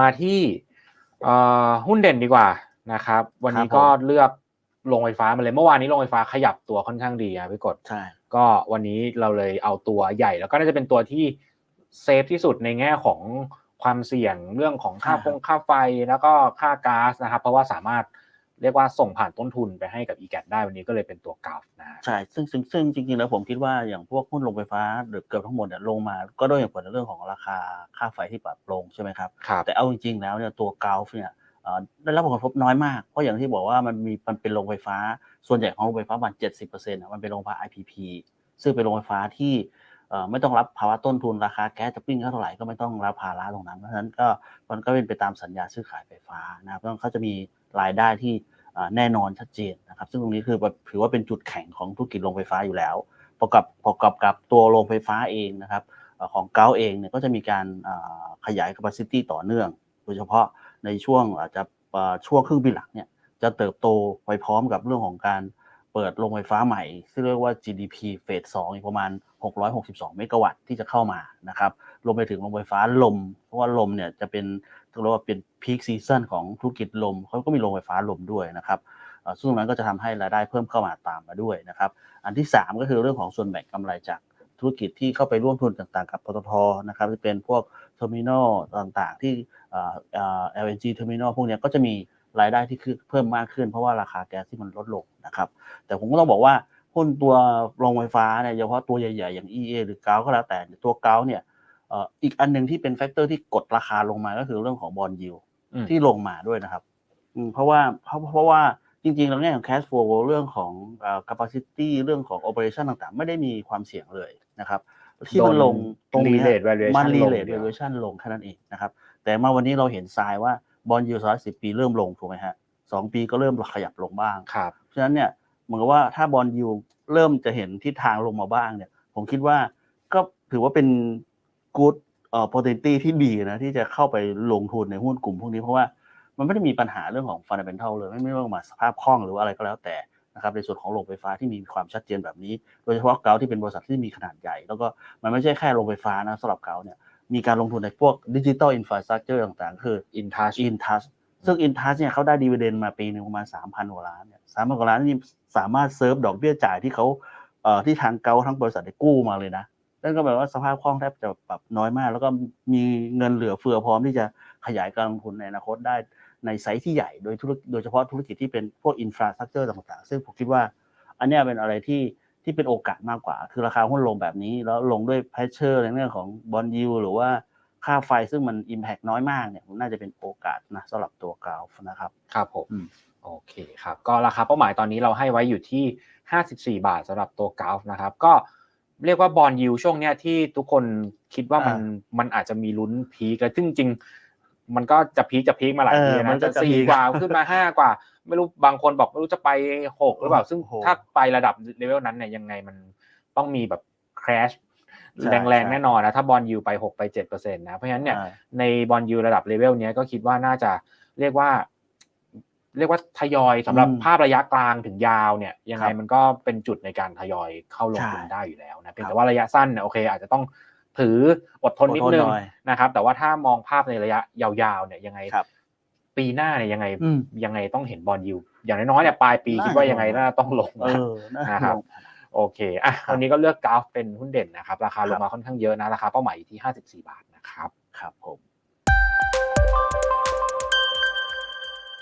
มาที่เอ่อหุ้นเด่นดีกว่านะครับ วันนี้ครับผมก็เลือกโรงไฟฟ้ามาเลยเมื่อวานนี้โรงไฟฟ้าขยับตัวค่อนข้างดีอะพี่กดใช่ก็วันนี้เราเลยเอาตัวใหญ่ แล้วก็น่าจะเป็นตัวที่เซฟที่สุดในแง่ของความเสี่ยงเรื่องของค่าฟงค่าไฟแล้วก็ค่าก๊าซนะครับ เพราะว่าสามารถ เรียกว่าส่งผ่านต้นทุนไปให้กับ e g a t ได้วันนี้ก็เลยเป็นตัวกราฟนะฮะใช่ซึ่งซึ่งซึ่งจริงๆแล้วผมคิดว่าอย่างพวกหุ้นโรงไฟฟ้าหรือเกือบทั้งหมดเนี่ยลงมาก็ด้วยเหตุผลในเรื่องของราคาค่าไฟที่ปรับลงใช่ไหมครับครับแต่เอาจริงๆแล้วเนี่ยตัวกราฟเนี่ยเอ่อได้รับผลกระทบน้อยมาก เพราะอย่างที่บอกว่ามันมีมันเป็นโรงไฟฟ้า ส่วนใหญ่ของโรงไฟฟ้าประมาณเจ็ดสิบเปอร์เซ็นต์มันเป็นโรงไฟฟ้า IPP ซึ่งเป็นโรงไฟฟ้าที่เอ่อไม่ต้องรับภาวะต้นทุนราคาแก๊สจะปิ้งเท่าไหร่ก็ไม่ต้องรับภาระตรงนั้น เพราะฉะนั้นก็มันก็เป็นไปตามสัญญาซื้อขายไฟฟ้านะครับเพราะฉะนั้นเขาจะมี รายได้ที่แน่นอนชัดเจนนะครับ ซึ่งตรงนี้คือถือว่าเป็นจุดแข็งของธุรกิจโรงไฟฟ้าอยู่แล้วประกอบประกอบกับตัวโรงไฟฟ้าเองนะครับของเกาเองเนี่ยก็จะมีการขยาย capacity ต่อเนื่อง โดยเฉพาะในช่วงอาจจะช่วงครึ่งปีหลังเนี่ยจะเติบโตไปพร้อมกับเรื่องของการเปิดโรงไฟฟ้าใหม่ ซึ่งเรียกว่า GDP เฟส2อีกประมาณ 662 เมกะวัตต์ที่จะเข้ามานะครับรวมไปถึงโรงไฟฟ้าลม เพราะว่าลมเนี่ยจะเป็นเรียกว่าเป็นพีคซีซันของธุรกิจลมเขาก็มีโรงไฟฟ้าลมด้วยนะครับซึ่งตรงนั้นก็จะทำให้รายได้เพิ่มเข้ามาตามมาด้วยนะครับ อันที่ 3 ก็คือเรื่องของส่วนแบ่งกำไรจากธุรกิจที่เข้าไปร่วมทุนต่างๆ กับปตทนะครับที่เป็นพวกเทอร์มินอลต่างๆ ที่ LNG เทอร์มินอลพวกนี้ก็จะมีรายได้ที่เพิ่มมากขึ้น เพราะว่าราคาแก๊สที่มันลดลงนะครับ แต่ผมก็ต้องบอกว่า หุ้นตัวโรงไฟฟ้าเนี่ยโดยเฉพาะตัวใหญ่ ๆ อย่าง EA หรือเกาก็แล้วแต่ตัวเกาเนี่ยเอ่ออีกอันหนึ่งที่เป็นแฟกเตอร์ที่กดราคาลงมาก็คือเรื่องของบอลยูอืมที่ลงมาด้วยนะครับอืมเพราะว่าเพราะเพราะว่าจริงๆแล้วเนี่ยของ cash flow เรื่องของเอ่อ capacity เรื่องของ operation ต่างๆ ไม่ได้มีความเสี่ยงเลยนะครับ ที่มันลงตรงนี้ relate valuation มันลง relate เดียว valuation ลงแค่นั้นเองนะครับ แต่มาวันนี้เราเห็นทรายว่าบอลยูสารสิบปีเริ่มลงถูกไหมฮะสองปีก็เริ่มขยับลงบ้างครับเพราะฉะนั้นเนี่ย เหมือนกับว่าถ้าบอลยูเริ่มจะเห็นทิศทางลงมาบ้างเนี่ย ผมคิดว่าก็ถือว่าเป็น good เอ่อ opportunity ที่ดีนะ ที่จะเข้าไปลงทุนในหุ้นกลุ่มพวกนี้เพราะว่ามันไม่ได้มีปัญหาเรื่องของ fundamental เลย ไม่ไม่ว่ามาสภาพคล่องหรือว่าอะไรก็แล้วแต่นะครับในส่วนของโรงไฟฟ้าที่มีความชัดเจนแบบนี้ โดยเฉพาะเกาที่เป็นบริษัทที่มีขนาดใหญ่ แล้วก็มันไม่ใช่แค่โรงไฟฟ้านะสำหรับเกาเนี่ยมีการลงทุนในพวกดิจิ t a ลอินฟราสตรักเจอร์ต่างๆ คืออินทัชอินทัสซึ่งอินทัสเนี่ยเขาได้ดีเวเดนมาปีหนึงประมาณสามพันกว่าล้านเนี่ย สามพันกว่าล้านนี่สามารถเซิร์ฟดอกเบี้ยจ่ายที่เขาเอ่อที่ทางเกาทั้งบริษัทได้กู้มาเลยนะนั่นก็แปลว่าสภาพคล่องแทบจะแบบน้อยมาก แล้วก็มีเงินเหลือเฟือพร้อมที่จะขยายการลงทุนในอนาคตได้ในไซส์ที่ใหญ่โดยธุรกิจโดยเฉพาะธุรกิจที่เป็นพวกอินฟราสตรักเจอร์ต่างๆ ซึ่งผมคิดว่า อันเนี้ยเป็นอะไรที่ที่เป็นโอกาสมากกว่า คือราคาหุ้นลงแบบนี้ แล้วลงด้วยเพชเชอร์ในเรื่องของบอลยูหรือว่าค่าไฟซึ่งมัน Impact น้อยมากเนี่ยน่าจะเป็นโอกาสนะสำหรับตัวกราฟนะครับ ครับผมอืม โอเคครับ ก็ราคาเป้าหมายตอนนี้เราให้ไว้อยู่ที่ 54 บาทสำหรับตัวกราฟนะครับ ก็เรียกว่าบอลยูช่วงเนี้ยที่ทุกคนคิดว่ามันมันอาจจะมีลุ้นพีคแล้วซึ่งจริงๆมันก็จะพีคจะพีคมาหลายเออทีมันะนก็จะจะสี่พีคกว่าขึ้นมาห้ากว่า ไม่รู้บางคนบอกไม่รู้จะไปหกหรือเปล่า ซึ่งโอ้โหถ้าไประดับเลเวลนั้นเนี่ยยังไงมันต้องมีแบบคราชใช่แรงใช่ๆแน่นอนนะถ้าบอลยูไป6ไป7%นะเพราะฉะนั้นเนี่ยใช่ในบอลยูระดับเลเวลเนี้ยก็คิดว่าน่าจะเรียกว่า เรียกว่าทยอยสำหรับอืมภาพระยะกลางถึงยาวเนี่ยยังไงครับมันก็เป็นจุดในการทยอยเข้าลงทุนใช่ได้อยู่แล้วนะเพียงครับแต่ว่าระยะสั้นเนี่ยโอเค อาจจะต้องถืออดทนนิดนึงอดทนหน่อยนะครับ แต่ว่าถ้ามองภาพในระยะยาวๆเนี่ยยังไงครับปีหน้าเนี่ยยังไงอืมยังไงต้องเห็นบอลยูอย่างน้อยๆเนี่ยปลายปีน่าคิดว่ายังไงลงน่าต้องลงเอนะอนะนะครับลงโอเคอะครับวันนี้ก็เลือกกราฟเป็นหุ้นเด่นนะครับ ราคาลครังบมาค่อนข้างเยอะนะ ราคาเป้าหมายอยู่ที่ 54 บาทนะครับ ครับผม